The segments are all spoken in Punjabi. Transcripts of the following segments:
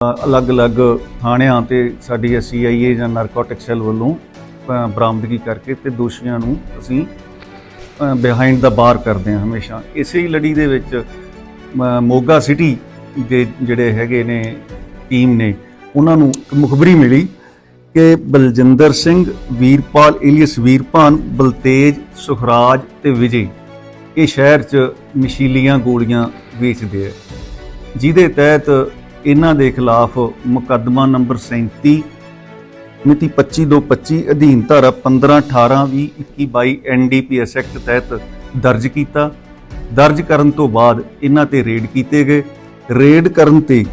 ਅਲੱਗ-ਅਲੱਗ ਥਾਣਿਆਂ ਤੇ ਸਾਡੀ ਸੀਆਈਏ ਜਾਂ ਨਾਰਕੋਟਿਕ ਸੈੱਲ ਵੱਲੋਂ ਬਰਾਮਦਗੀ ਕਰਕੇ ਤੇ ਦੋਸ਼ੀਆਂ ਨੂੰ ਅਸੀਂ ਬਿਹਾਈਂਡ ਦਾ ਬਾਰ ਕਰਦੇ ਹਾਂ ਹਮੇਸ਼ਾ। ਇਸੇ ਹੀ ਲੜੀ ਦੇ ਵਿੱਚ ਅ, ਮੋਗਾ ਸਿਟੀ ਦੇ ਜਿਹੜੇ ਹੈਗੇ ਨੇ ਟੀਮ ਨੇ ਉਹਨਾਂ ਨੂੰ ਇੱਕ ਮੁਖਬਰੀ ਮਿਲੀ ਕਿ ਬਲਜਿੰਦਰ ਸਿੰਘ ਵੀਰਪਾਲ ਇਲੀਅਸ ਵੀਰਪਾਨ ਬਲਤੇਜ ਸੁਖਰਾਜ ਤੇ ਵਿਜੇ ਇਹ ਸ਼ਹਿਰ 'ਚ ਨਸ਼ੀਲੀਆਂ ਗੋਲੀਆਂ ਵੇਚਦੇ ਆ। ਜਿਹਦੇ ਤਹਿਤ ਇਹਨਾਂ ਦੇ ਖਿਲਾਫ ਮੁਕੱਦਮਾ ਨੰਬਰ 37 ਮਿਤੀ 25225 ਅਧੀਨ ਧਾਰਾ 15 18 20 21 22 ਐਨਡੀਪੀਐਸ ਐਕਟ ਤਹਿਤ ਦਰਜ ਕੀਤਾ। ਦਰਜ ਕਰਨ ਤੋਂ ਬਾਅਦ ਇਹਨਾਂ ਤੇ ਰੇਡ ਕੀਤੇ ਗਏ। ਰੇਡ ਕਰਨ ਤੇ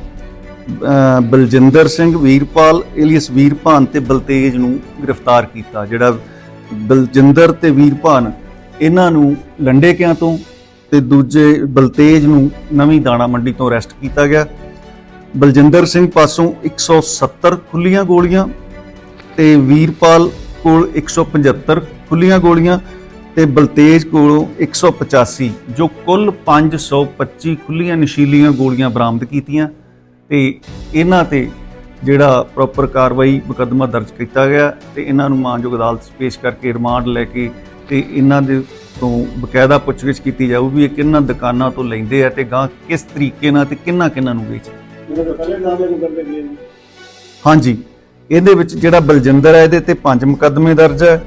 ਬਲਜਿੰਦਰ ਸਿੰਘ ਵੀਰਪਾਲ ਇਲੀਅਸ ਵੀਰਪਾਨ ਤੇ ਬਲਤੇਜ ਨੂੰ ਗ੍ਰਿਫਤਾਰ ਕੀਤਾ। ਜਿਹੜਾ ਬਲਜਿੰਦਰ ਤੇ ਵੀਰਪਾਨ ਇਹਨਾਂ ਨੂੰ ਲੰਡੇਕਿਆਂ ਤੋਂ ਤੇ ਦੂਜੇ ਬਲਤੇਜ ਨੂੰ ਨਵੀਂ ਦਾਣਾ ਮੰਡੀ ਤੋਂ ਅਰੈਸਟ ਕੀਤਾ ਗਿਆ। ਬਲਜਿੰਦਰ ਸਿੰਘ ਪਾਸੋਂ 170 ਖੁੱਲੀਆਂ ਗੋਲੀਆਂ ਤੇ ਵੀਰਪਾਲ ਕੋਲ 175 ਖੁੱਲੀਆਂ ਗੋਲੀਆਂ ਤੇ ਬਲਤੇਜ ਕੋਲੋਂ 185 ਜੋ ਕੁੱਲ 525 ਖੁੱਲੀਆਂ ਨਸ਼ੀਲੀਆਂ ਗੋਲੀਆਂ ਬਰਾਮਦ ਕੀਤੀਆਂ ਤੇ ਇਹਨਾਂ ਤੇ ਜਿਹੜਾ ਪ੍ਰੋਪਰ ਕਾਰਵਾਈ ਮੁਕੱਦਮਾ ਦਰਜ ਕੀਤਾ ਗਿਆ ਤੇ ਇਹਨਾਂ ਨੂੰ ਮਾਨਯੋਗ ਅਦਾਲਤ 'ਚ ਪੇਸ਼ ਕਰਕੇ ਰਿਮਾਂਡ ਲੈ ਕੇ ਤੇ ਇਹਨਾਂ ਦੇ ਤੋਂ ਬਕਾਇਦਾ ਪੁੱਛਗਿੱਛ ਕੀਤੀ ਜਾਊ ਵੀ ਇਹ ਕਿੰਨਾਂ ਦੁਕਾਨਾਂ ਤੋਂ ਲੈਂਦੇ ਆ ਤੇ ਗਾਂ ਕਿਸ ਤਰੀਕੇ ਨਾਲ ਤੇ ਕਿੰਨਾ ਕਿੰਨਾ ਨੂੰ ਵੇਚਦੇ ਹਾਂਜੀ ਇਹਦੇ ਵਿੱਚ ਜਿਹੜਾ ਬਲਜਿੰਦਰ ਹੈ ਇਹਦੇ ਤੇ ਪੰਜ ਮੁਕੱਦਮੇ ਦਰਜ ਹੈ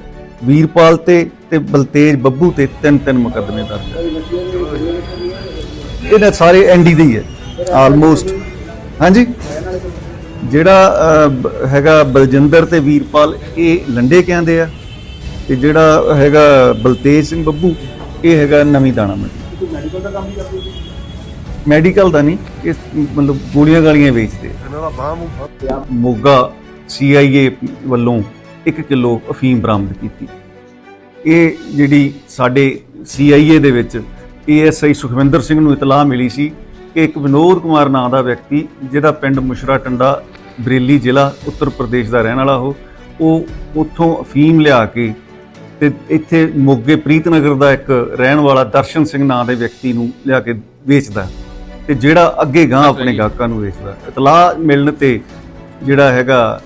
ਵੀਰਪਾਲ ਤੇ ਤੇ ਬਲਤੇਜ ਬੱਬੂ ਤੇ ਤਿੰਨ ਤਿੰਨ ਮੁਕੱਦਮੇ ਦਰਜ ਹੈ। ਇਹਦੇ ਸਾਰੇ ਐਨਡੀ ਦੇ ਹੀ ਹੈ ਆਲਮੋਸਟ ਹਾਂਜੀ? ਜਿਹੜਾ ਹੈਗਾ ਬਲਜਿੰਦਰ ਤੇ ਵੀਰਪਾਲ ਇਹ ਲੰਡੇ ਕਹਿੰਦੇ ਆ? ਤੇ ਜਿਹੜਾ ਹੈਗਾ ਬਲਤੇਜ ਸਿੰਘ ਬੱਬੂ ਇਹ ਹੈਗਾ ਨਵੀਂ ਦਾਣਾ ਮੰਡੀ। ਮੈਡੀਕਲ ਦਾ ਨਹੀਂ ਇਹ ਮਤਲਬ ਗੋਲੀਆਂ ਗਾਲੀਆਂ ਵੇਚਦੇ। ਇਹਨਾਂ ਦਾ ਬਾਹ ਮੂੰਹ ਮੋਗਾ ਸੀਆਈਏ ਵੱਲੋਂ 1 ਕਿਲੋ ਅਫੀਮ ਬਰਾਮਦ ਕੀਤੀ। ਇਹ ਜਿਹੜੀ ਸਾਡੇ ਸੀਆਈਏ ਦੇ ਵਿੱਚ ਏਐਸਆਈ ਸੁਖਵਿੰਦਰ ਸਿੰਘ ਨੂੰ ਇਤਲਾਹ ਮਿਲੀ ਸੀ ਕਿ ਇੱਕ ਵਿਨੋਦ ਕੁਮਾਰ ਨਾਂ ਦਾ ਵਿਅਕਤੀ ਜਿਹਦਾ ਪਿੰਡ ਮੁਸ਼ਰਾ ਟੰਡਾ ਬਰੇਲੀ ਜ਼ਿਲ੍ਹਾ ਉੱਤਰ ਪ੍ਰਦੇਸ਼ ਦਾ ਰਹਿਣ ਵਾਲਾ ਉਹ ਉਹ ਉੱਥੋਂ ਅਫੀਮ ਲਿਆ ਕੇ ਤੇ ਇੱਥੇ ਮੋਗੇ ਪ੍ਰੀਤਨਗਰ ਦਾ ਇੱਕ ਰਹਿਣ ਵਾਲਾ ਦਰਸ਼ਨ ਸਿੰਘ ਨਾਂ ਦੇ ਵਿਅਕਤੀ ਨੂੰ ਲਿਆ ਕੇ ਵੇਚਦਾ। ਤੇ ਜਿਹੜਾ ਅੱਗੇ ਗਾਂ ਆਪਣੇ ਗਾਹਕਾਂ ਨੂੰ ਵੇਚਦਾ। ਇਤਲਾਹ ਮਿਲਣ ਤੇ ਜਿਹੜਾ ਹੈਗਾ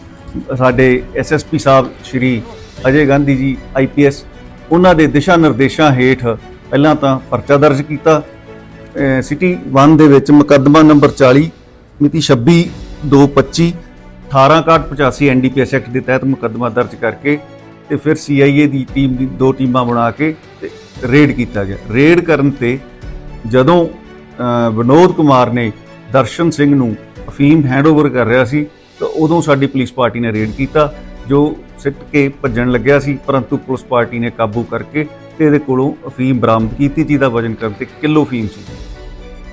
ਸਾਡੇ ਐਸਐਸਪੀ ਸਾਹਿਬ ਸ਼੍ਰੀ ਅਜੇ ਗਾਂਧੀ ਜੀ ਆਈਪੀਐਸ ਉਹਨਾਂ ਦੇ ਦਿਸ਼ਾ ਨਿਰਦੇਸ਼ਾਂ ਹੇਠ ਪਹਿਲਾਂ ਤਾਂ ਪਰਚਾ ਦਰਜ ਕੀਤਾ। ਸਿਟੀ 1 ਦੇ ਵਿੱਚ ਮੁਕੱਦਮਾ ਨੰਬਰ 40 ਮਿਤੀ 26 225 18685 ਐਨਡੀਪੀਐਸ ਐਕਟ ਦੇ ਤਹਿਤ ਮੁਕੱਦਮਾ ਦਰਜ ਕਰਕੇ ਤੇ ਫਿਰ ਸੀਆਈਏ ਦੀ ਟੀਮ ਦੀ ਦੋ ਟੀਮਾਂ ਬਣਾ ਕੇ ਤੇ ਰੇਡ ਕੀਤਾ ਗਿਆ। ਰੇਡ ਕਰਨ ਤੇ ਜਦੋਂ ਵਿਨੋਦ ਕੁਮਾਰ ਨੇ ਦਰਸ਼ਨ ਸਿੰਘ ਨੂੰ ਅਫੀਮ ਹੈਂਡਓਵਰ ਕਰ ਰਿਹਾ ਸੀ ਤਾਂ ਉਦੋਂ ਸਾਡੀ ਪੁਲਿਸ ਪਾਰਟੀ ਨੇ ਰੇਡ ਕੀਤਾ ਜੋ ਸਿੱਟ ਕੇ ਭੱਜਣ ਲੱਗਿਆ ਸੀ ਪਰੰਤੂ ਪੁਲਿਸ ਪਾਰਟੀ ਨੇ ਕਾਬੂ ਕਰਕੇ ਤੇ ਇਹਦੇ ਕੋਲੋਂ ਅਫੀਮ ਬਰਾਮਦ ਕੀਤੀ ਜਿਹਦਾ ਵਜ਼ਨ ਕਰਨ ਤੇ ਕਿਲੋ ਅਫੀਮ ਸੀ।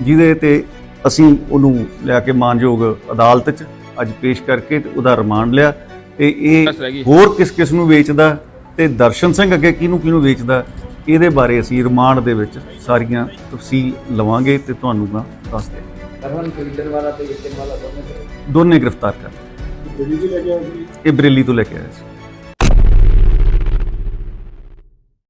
ਜਿਹਦੇ ਤੇ ਅਸੀਂ ਉਹਨੂੰ ਲਿਆ ਕੇ ਮਾਨਯੋਗ ਅਦਾਲਤ 'ਚ ਅੱਜ ਪੇਸ਼ ਕਰਕੇ ਤੇ ਉਹਦਾ ਰਿਮਾਂਡ ਲਿਆ ਤੇ ਇਹ ਹੋਰ ਕਿਸ ਕਿਸ ਨੂੰ ਵੇਚਦਾ ਤੇ ਦਰਸ਼ਨ ਸਿੰਘ ਅੱਗੇ ਕਿਹਨੂੰ ਕਿਹਨੂੰ ਵੇਚਦਾ ਇਹਦੇ ਬਾਰੇ ਅਸੀਂ ਰਿਮਾਂਡ ਦੇ ਵਿੱਚ ਸਾਰੀਆਂ ਤਫਸੀਲ ਲਵਾਂਗੇ ਤੇ ਤੁਹਾਨੂੰ ਮੈਂ ਦੱਸ ਦੇ ਕਰਵਨ ਖਰੀਦਣ ਵਾਲਾ ਤੇ ਵੇਚਣ ਵਾਲਾ ਦੋਨੇ ਦੋਨੇ ਗ੍ਰਿਫਤਾਰ ਕਰ ਦਿੱਲੀ ਚ ਲੈ ਕੇ ਆਏ ਸੀ? ਇਹ ਬਰੇਲੀ ਤੋਂ ਲੈ ਕੇ ਆਇਆ ਸੀ।